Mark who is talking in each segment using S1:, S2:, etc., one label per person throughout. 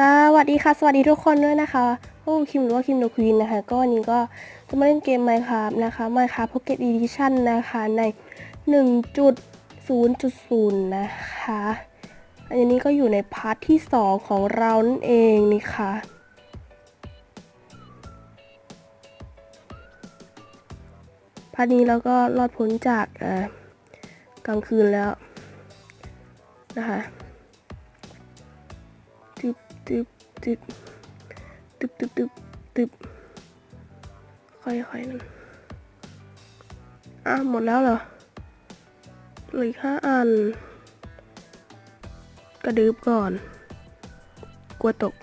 S1: สวัสดีค่ะ สวัสดีทุกคนด้วยนะคะพวกคิมหรือว่าคิมโดควีนนะคะ ก็วันนี้ก็จะมาเล่นเกม Minecraft นะคะ Minecraft Pocket Edition นะคะใน 1.0.0 นะคะ อันนี้ก็อยู่ในพาร์ทที่ 2 ของเรานั่นเองนี่ค่ะ พาร์ทนี้เราก็รอดพ้นจากกลางคืนแล้วนะคะ ตึบตึบตึบตึบตึบตึบตึบค่อยๆนั่นอะหมดแล้วเหรอเหลือห้าอัน กระดึบก่อน กลัวตก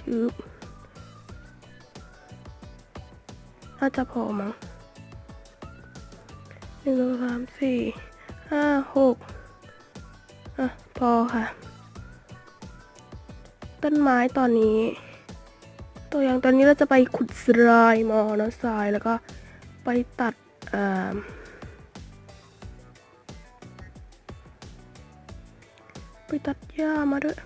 S1: จืบน่าจะพอมั้งหนึ่งสองสามสี่ห้าหกอะ พอค่ะ ต้นไม้ตอนนี้ ตัวอย่างตอนนี้เราจะไปขุดทรายมานะทรายแล้วก็ไปตัดเอ่อไปตัดหญ้ามาด้วย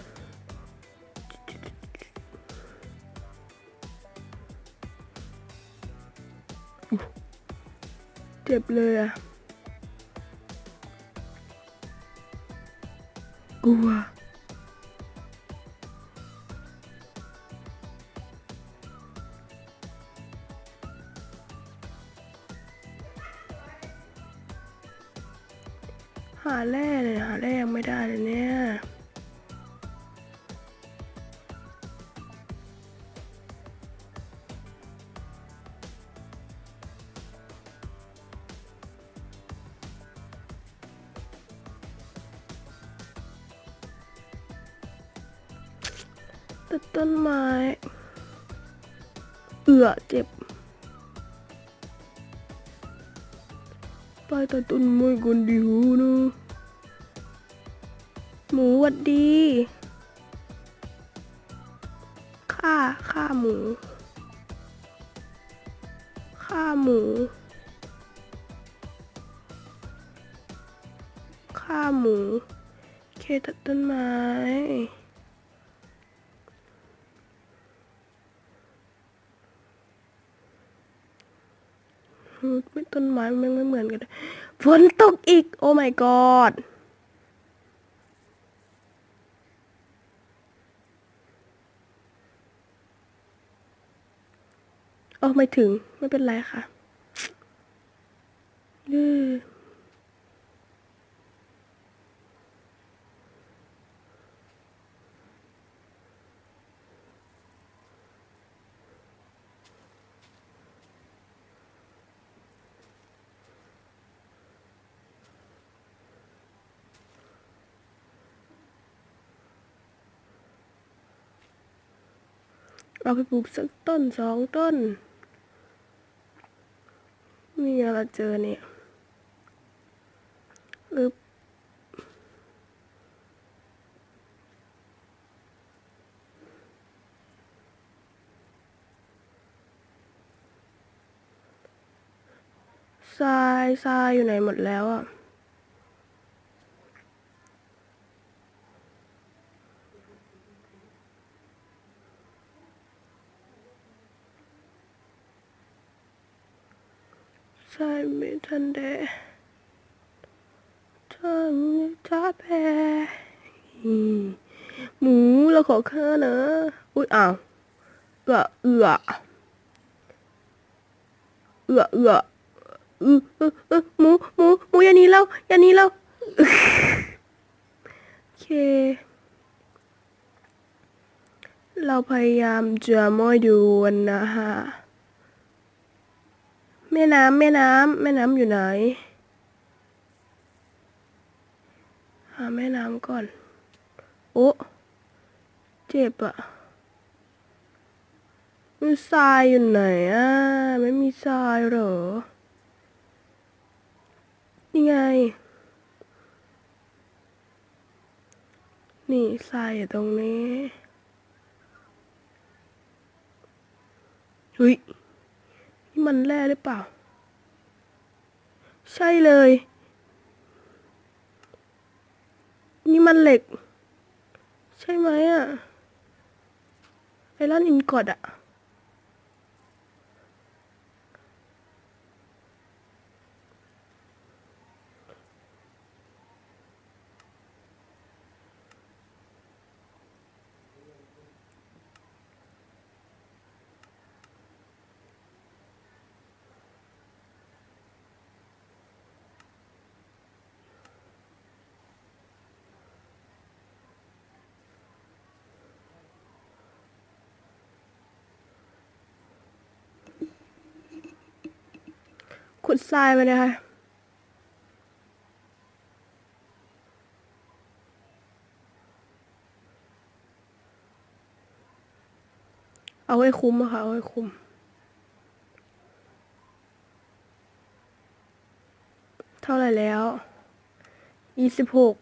S1: เจ็บเลยอะกลัว ตัดต้นไม้ เอือเจ็บไปตัดต้นไม้ก่อนดีหูนะหมูหวัดดี ฆ่าฆ่าหมู ม่ต้นไม้มันไม่เหมือนกันฝนตกอีก โอ้ my god โอ้ไม่ถึงไม่เป็นไรค่ะยือ เอาไปปลูกสักต้นสองต้นมีอะไรเจอเนี่ยอึบทรายทรายอยู่ไหนหมดแล้วอะ ใช่ไม่ทันเดทันจ้าแพหมูเราขอค่านะอุ้ยอ้าวเอือเอือเอือเอือเออเอเออหมูหมูหมูอย่าหนี้เราอย่าหนี้เราโอเค เราพยายามจะไม่ดูนะฮะ แม่น้ำแม่น้ำแม่น้ำอยู่ไหน หาแม่น้ำก่อน โอ้เจ็บอะมันทรายอยู่ไหนอะไม่มีทรายเหรอ นี่ไง นี่ทรายอยู่ตรงนี้เฮ้ย มันแร่หรือเปล่า ใช่เลย นี่มันเหล็ก ใช่ไหมอะไอรอนอินกอดอะ ขุดทรายมาเลยค่ะเอาให้คุ้มอะค่ะ เอาให้คุ้ม เท่าไหร่แล้วยี่สิบหก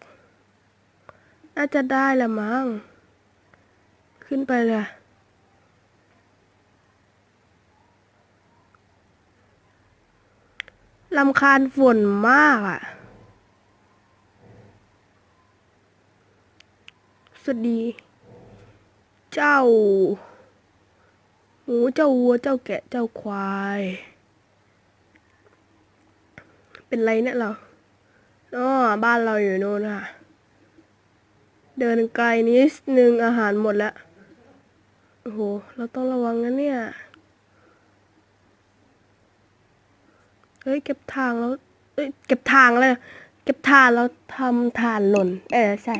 S1: น่าจะได้ละมั้ง ขึ้นไปเลย ลำคาญฝนมากอะ่ะ สวัสดี เจ้า หมู เจ้าวัว เจ้าแกะ เจ้าควาย เป็นไรเนี่ยเราอ๋อบ้านเราอยู่โน่นค่ะ เดินไกลนิดนึงอาหารหมดแล้ว โอ้โห เราต้องระวังนะเนี่ย ฮ้ยเก็บทางแล้วเอ้ยเก็บทางเลยเก็บทานแล้วทำทานหล่น เออใช่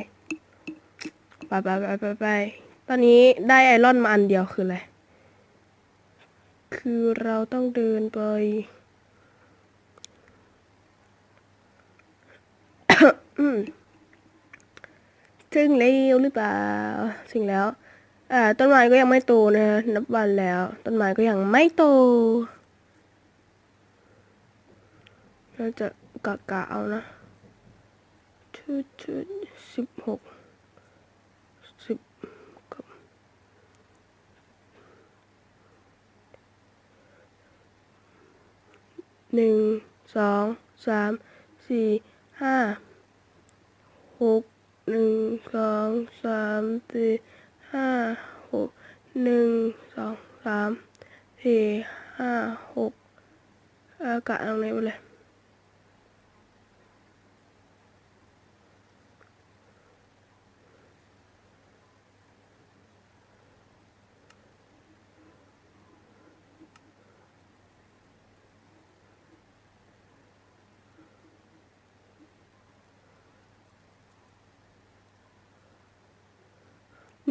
S1: ไปไปไปไปไปตอนนี้ได้ไอรอนมาอันเดียวคืออะไร คือเราต้องเดินไป ถึงแล้วหรือเปล่า ถึงแล้ว อ่า ต้นไม้ก็ยังไม่โตนะ นับวันแล้ว ต้นไม้ก็ยังไม่โต น่าจะกะกะเอานะชุดชุดสิบหกสิบกับหนึ่งสองสามสี่ห้าหกหนึ่งสองสามสี่ห้าหกหนึ่งสองสามสี่ห้าหกอากะตรงไหนไปเลย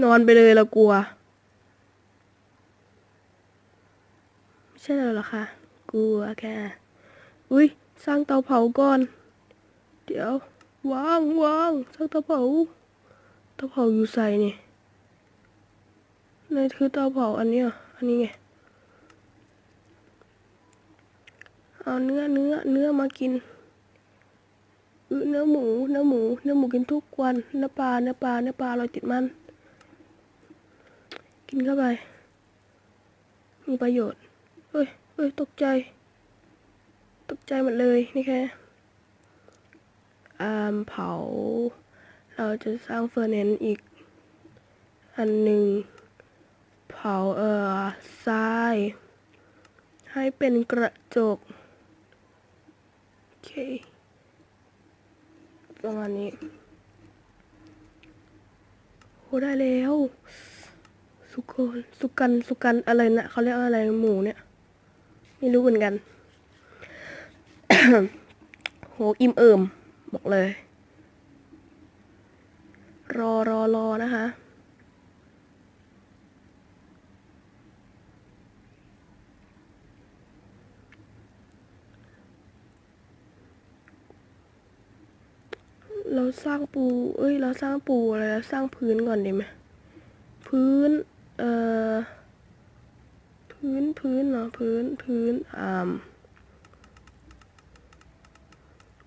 S1: นอนไปเลยเรากลัว ไม่ใช่เลยหรอคะกลัวแค่อุ้ยสร้างเตาเผาก่อน เดี๋ยววางวางสร้างเตาเผาเตาเผาอยู่ใส่นี่นี่คือเตาเผาอันนี้อันนี้ไงเอาเนื้อเนื้อเนื้อมากินเนื้อหมูเนื้อหมูเนื้อหมูกินทุกวันเนื้อปลาเนื้อปลาเนื้อปลาเราติดมัน กินเข้าไป มีประโยชน์เฮ้ยเฮ้ยตกใจ ตกใจหมดเลยนี่แค่อ่าเผา เราจะสร้างเฟอร์เนนอีก อันหนึ่งเผาเอ่อทราย ให้เป็นกระจก โอเค ประมาณนี้โหได้แล้ว สุกนสุกันสุกันอะไรนะเขาเรียกว่าอะไรหมูเนี่ย ไม่รู้เหมือนกัน โหอิ่มเอิมบอกเลย รอรอรอนะคะเราสร้างปู เอ้ย เราสร้างปูอะไร สร้างพื้นก่อนดีไหม พื้น เอ่อพื้นพื้นเนาะพื้นพื้นอ่า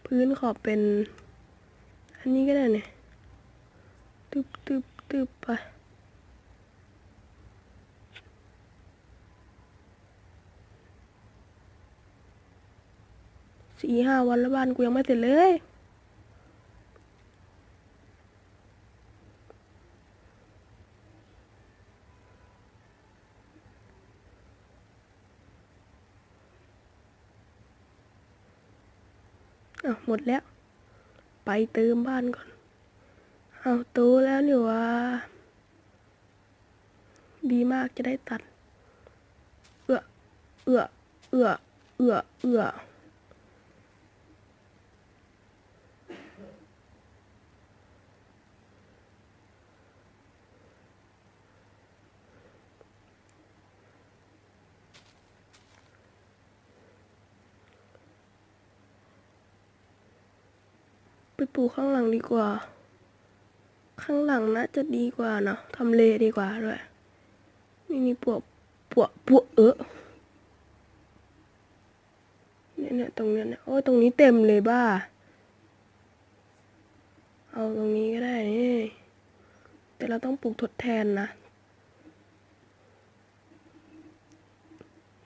S1: พื้นขอบเป็น อันนี้ก็ได้เนี่ยตึบตึบตึบไปสี่ห้าวันแล้วบ้านกูยังไม่เสร็จเลย อ้าหมดแล้ว ไปเติมบ้านก่อน เอาโตแล้วนี่หวะดีมากจะได้ตัด เอื้อเอื้อเอื้อเอื้อเอื้อ ลูกข้างหลังดีกว่า ข้างหลังน่าจะดีกว่าเนอะทำเลดีกว่าด้วยนี่นี่ปวกปวกปวกเออเนี่ยเนี่ยตรงเนี้ยเนี่ยโอ้ตรงนี้เต็มเลยบ้า เอาตรงนี้ก็ได้นี่แต่เราต้องปลูกทดแทนนะ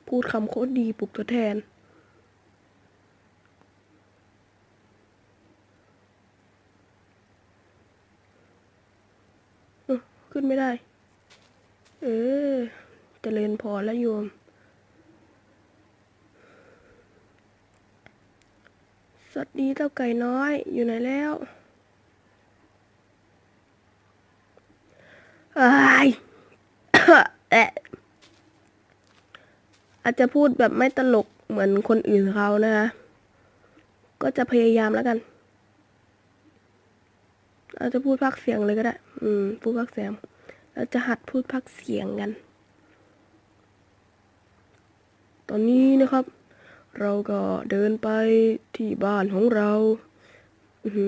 S1: พูดคำโคตรดีปลูกทดแทน อืม ขึ้นไม่ได้ เออจเจริญพรแล้วโยม สวัสดีเจ้าไก่น้อย อยู่ไหนแล้วไอ้ายแอะอาจจะพูดแบบไม่ตลกเหมือนคนอื่นเขานะคะ ก็จะพยายามแล้วกัน อาจจะพูดพักเสียงเลยก็ได้ อืมพูดพักเสียง เราจะหัดพูดพักเสียงกัน ตอนนี้นะครับ เราก็เดินไปที่บ้านของเรา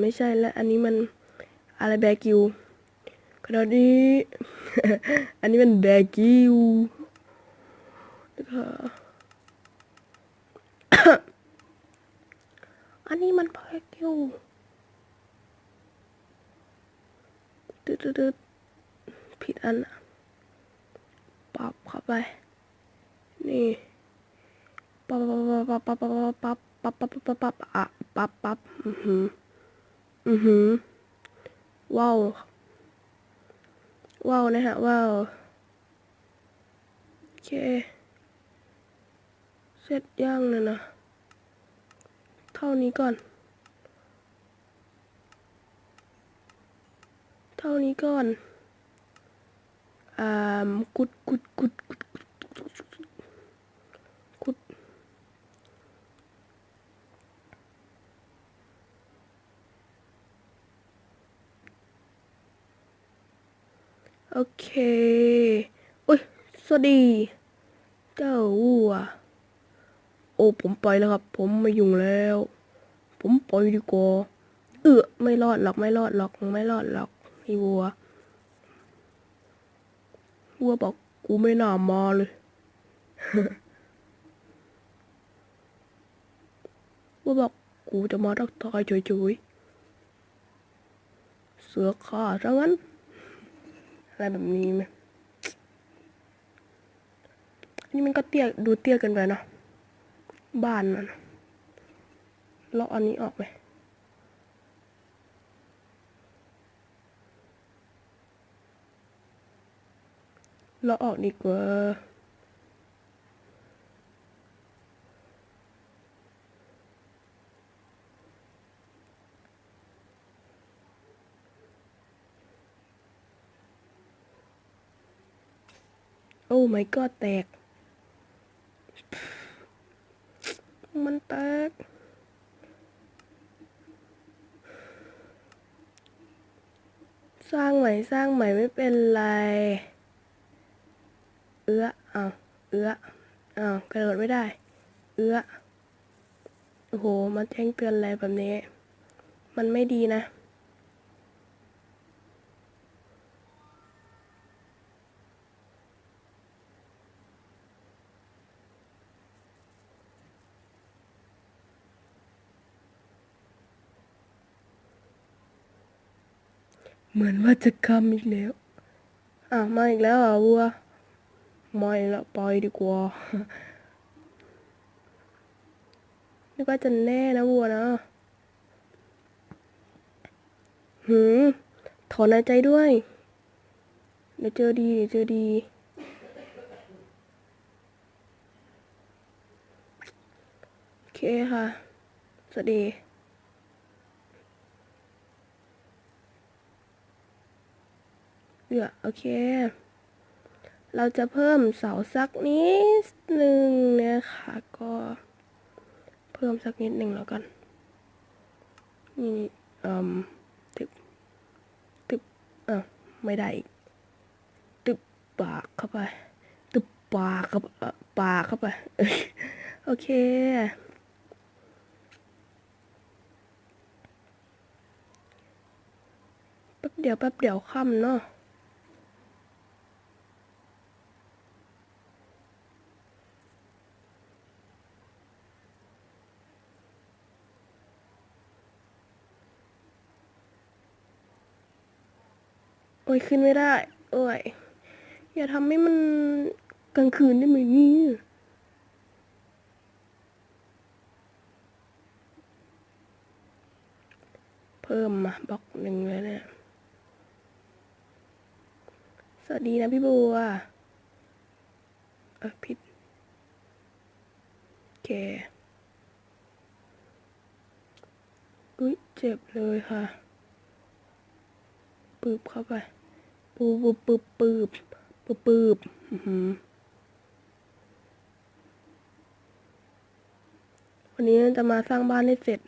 S1: ไม่ใช่แล้วอันนี้มันอะไรแบกิวขณะนี้ อันนี้มันแบกิวนะคะอันนี้มันแบกิว ตึ๊ดตึ๊ดผิดอันอะปรับเข้าไป นี่ปั๊บปั๊บปั๊บปั๊บปั๊บปั๊บปั๊บปั๊บปั๊บปั๊บอะปั๊บปั๊บอือหืออือหือว้าวว้าวนะฮะว้าวโอเค เสร็จย่างเลยนะ เท่านี้ก่อน เท่านี้ก่อน อ่ากุดกุดกุดกุดกุดโอเคอุ้ย สวัสดี เจ้าวัว โอ้ ผมไปแล้วครับ ผมไม่ยุ่งแล้ว ผมไปดีกว่า เออไม่รอดหรอก ไม่รอดหรอก ไม่รอดหรอก ไอ้วัว วัวบอกกูไม่น่ามาเลย วัวบอกกูจะมาทักทายเฉยๆ เสือข่าซะงั้น อะไรแบบนี้ไหมอันนี่มันก็เตี้ยดูเตี้ยเกินไปเนาะบ้านมันเลาะอันนี้ออกไหม เราออกดีกว่าโอ้ my god แตก มันแตก สร้างใหม่สร้างใหม่ไม่เป็นไร เอื้ออ้าเอื้ออ้าวกระโดดไม่ได้ เอื้อโอ้โหมาแจ้งเตือนอะไรแบบนี้ มันไม่ดีนะเหมือนว่าจะคำอีกแล้วอะมาอีกแล้วเหรอะวัว ไม่ละไปดีกว่านึกว่าจะแน่นะวัวนะ หืม ถอนใจด้วย เดี๋ยวเจอดีเดี๋ยวเจอดี โอเคค่ะ สวัสดีเหลือโอเค เราจะเพิ่มเสาสักนิดหนึ่งนะคะก็เพิ่มสักนิดหนึ่งแล้วกัน นี่เอ่มตึบตึบอะไม่ได้อีกตึบปากเข้าไปตึบปากเข้าปากเข้าไป โอเคแป๊บเดียวแป๊บเดียวค่ำเนาะ โอ้ยขึ้นไม่ได้ โอ้ย อย่าทำให้มันกลางคืนได้ไหมนี่เพิ่มมาบล็อกหนึ่งเลยเนี่ย สวัสดีนะพี่บัว เออผิดโอเคอุ้ยเจ็บเลยค่ะ ปืบเข้าไป ปูปูปืบปืบปืบปืบอื้อหือวันนี้จะมาสร้างบ้านให้เสร็จ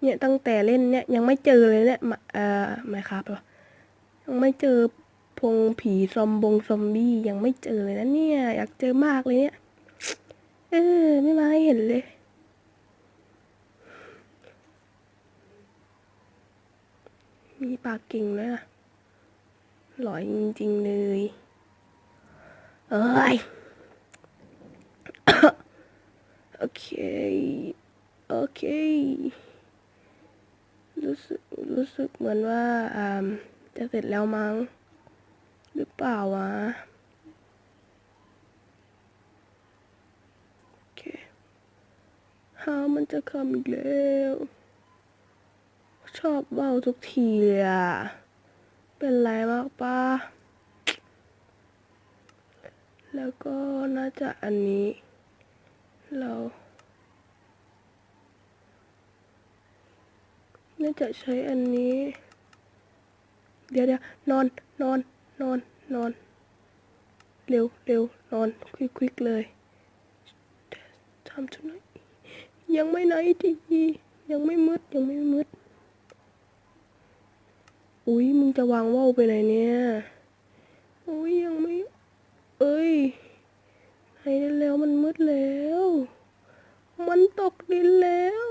S1: เนี่ยตั้งแต่เล่นเนี่ยยังไม่เจอเลยเนี่ยเอ่อไมครับหรอยังไม่เจอ พงผีซอมบงซอมบี้ยังไม่เจอเลยนะเนี่ย อยากเจอมากเลยเนี่ย เออ ไม่มาให้เห็นเลย มีปากกิ่งด้วยนะหลอยจริงๆเลย เอ้ย โอเค โอเค รู้สึก รู้สึกเหมือนว่าอ่าจะเสร็จแล้วมั้ง หรือเปล่าวะโอเคฮามันจะคำอีกแล้ว ชอบเบ้าทุกทีเลยอะเป็นไรมากปะแล้วก็น่าจะอันนี้ เราน่าจะใช้อันนี้ เดี๋ยวเดี๋ยวนอนนอน นอน นอน เร็วเร็วนอน ควิกควิกเลยทำทุกหน่อยยังไม่ไหนดียังไม่มืด ยังไม่มืด อุ้ยมึงจะวางว่าวไปไหนเนี่ยอุ้ยยังไม่ เอ้ยไหนได้แล้วมันมืดแล้ว มันตกดินแล้ว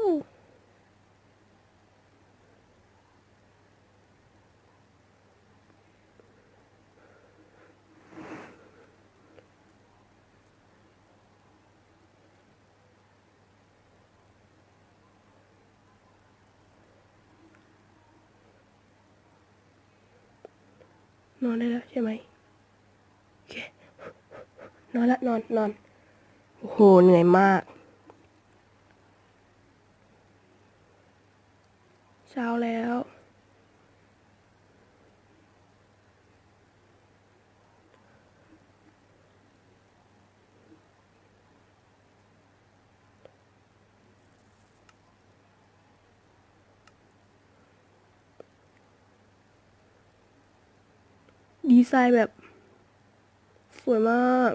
S1: นอนได้แล้วใช่ไหมโอเคนอนละนอนนอนโอ้โหเหนื่อยมาก เช้าแล้ว ดีไซน์แบบ สวยมาก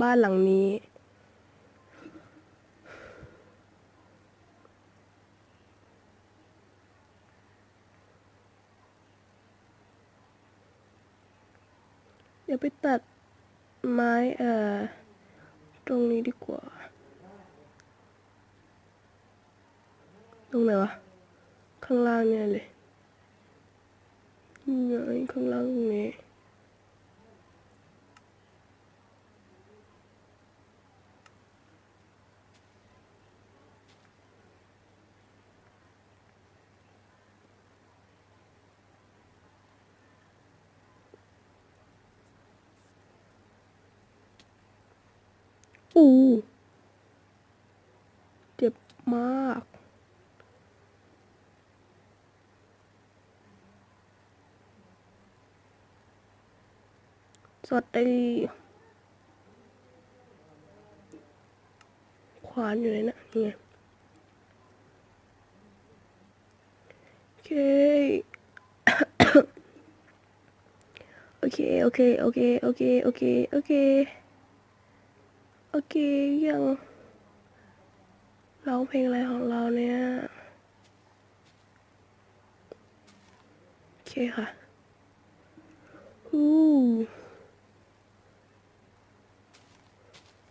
S1: บ้านหลังนี้ เดี๋ยวไปตัดไม้เอ่อตรงนี้ดีกว่า ตรงไหนวะ ข้างล่างเนี่ยเลยนี่ไงข้างล่างตรงนี้ อูเจ็บมาก สวัสดีขวานอยู่เลยนะเนี่ไงโอเคโอเคโอเคโอเคโอเคโอเค okay เคโอเคโอเคโอเคโอเคโอเคยังร้องเพลงอะไรของเราเนี่ย โอเคค่ะ อู้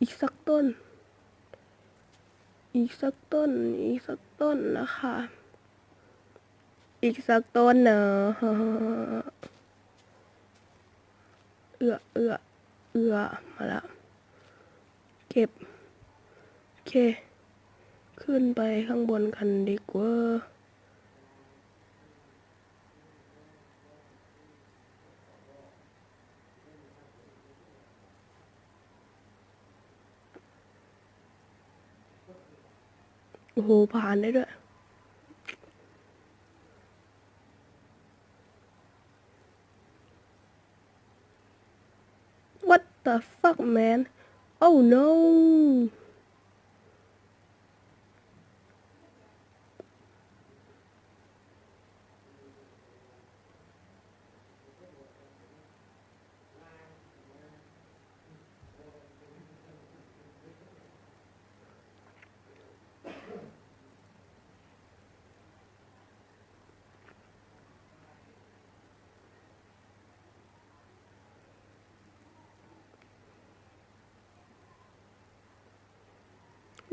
S1: อีกสักต้น อีกสักต้น อีกสักต้นนะคะ อีกสักต้นเนอะเอือเอือเอือมาแล้ว เก็บ โอเค ขึ้นไปข้างบนกันดีกว่าโอ้โห ผ่านได้ด้วย What the fuck man Oh no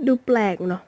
S1: ดูแปลกเนาะ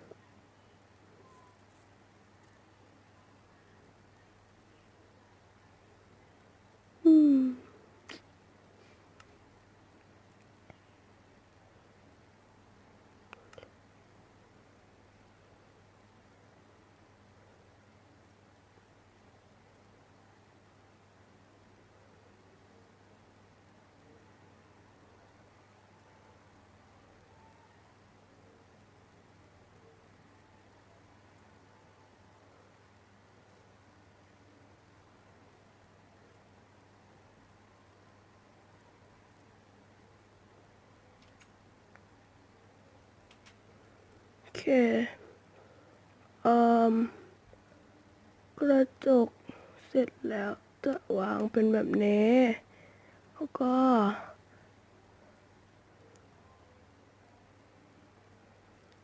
S1: เคอ่มกระจกเสร็จแล้วจะวางเป็นแบบนี้ แล้วก็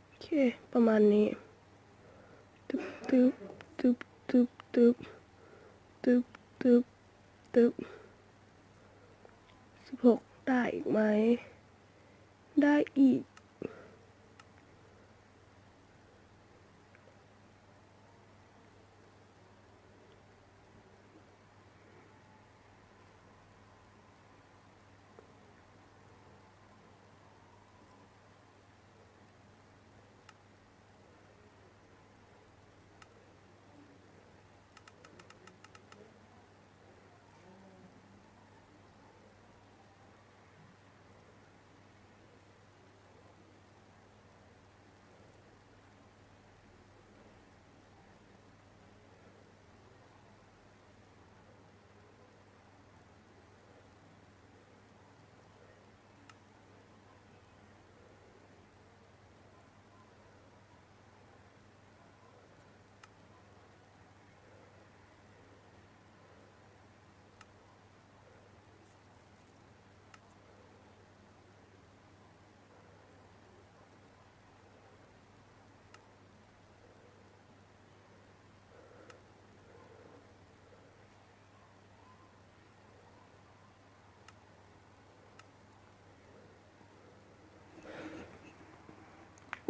S1: โอเค ประมาณนี้ ตึบตึบตึบตึบตึบตึบตึบตึบสิบหกได้อีกไหม ได้อีก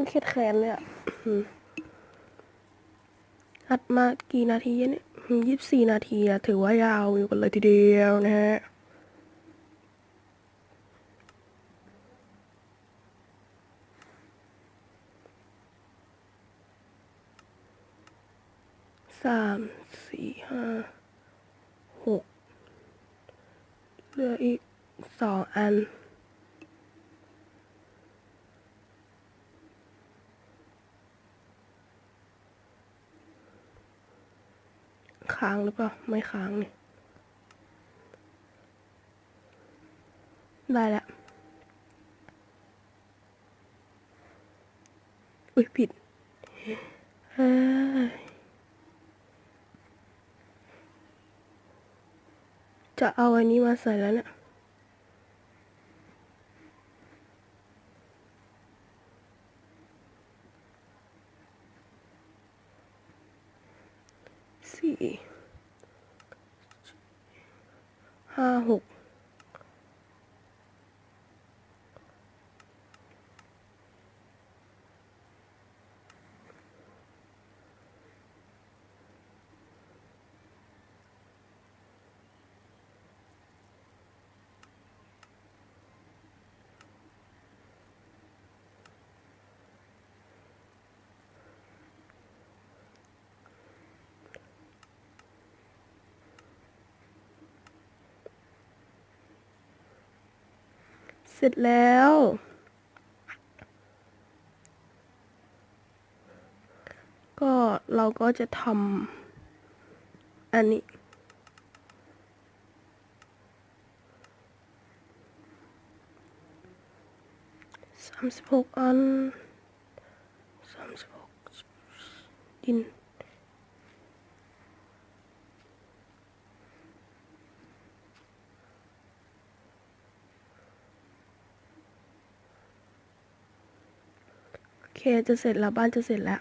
S1: เครียดแค้นเลยอะอัดมากี่นาทีเนี่ยยี่สิบสี่นาทีอะถือว่ายาวอยู่กันเลยทีเดียวนะฮะสามสี่ห้าหกเหลืออีกสองอัน ค้างหรือเปล่า ไม่ค้างนี่ ได้แล้ว อุ้ยผิดเอ้ยจะเอาอันนี้มาใส่แล้วเนี่ย สี่ ห้ ร็จแล้ว ก็เราก็จะทำอันนี้สามสิบหกอันสามสิบหกดิน เคจะเสร็จแล้วบ้านจะเสร็จแล้ว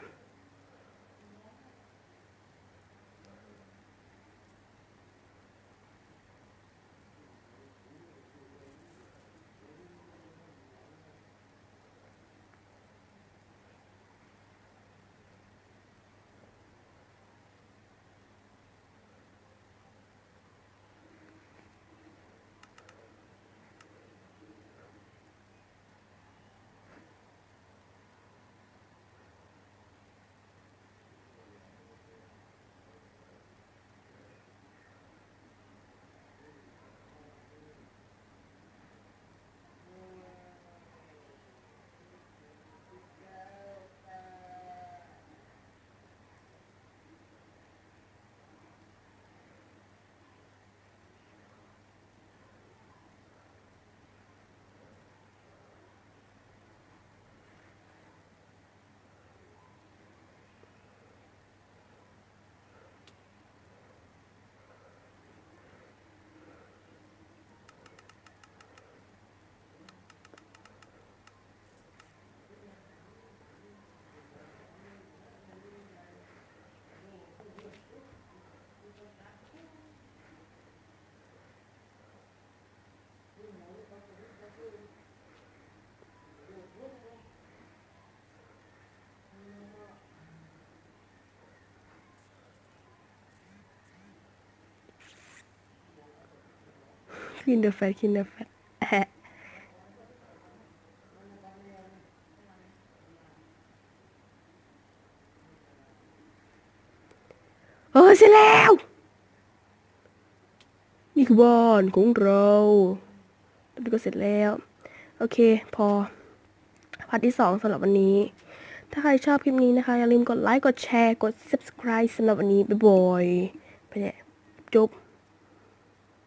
S1: คินเดอร์แฟตคินเดอร์แฟตแอะเออเสร็จแล้ว นี่คือบ้านของเราตอนนี้ก็เสร็จแล้ว โอเค พอ พาร์ทที่สองสำหรับวันนี้ ถ้าใครชอบคลิปนี้นะคะ อย่าลืมกดไลค์ กดแชร์ กด subscribe สำหรับวันนี้ บ๊ายบาย ไปเนี่ยจบ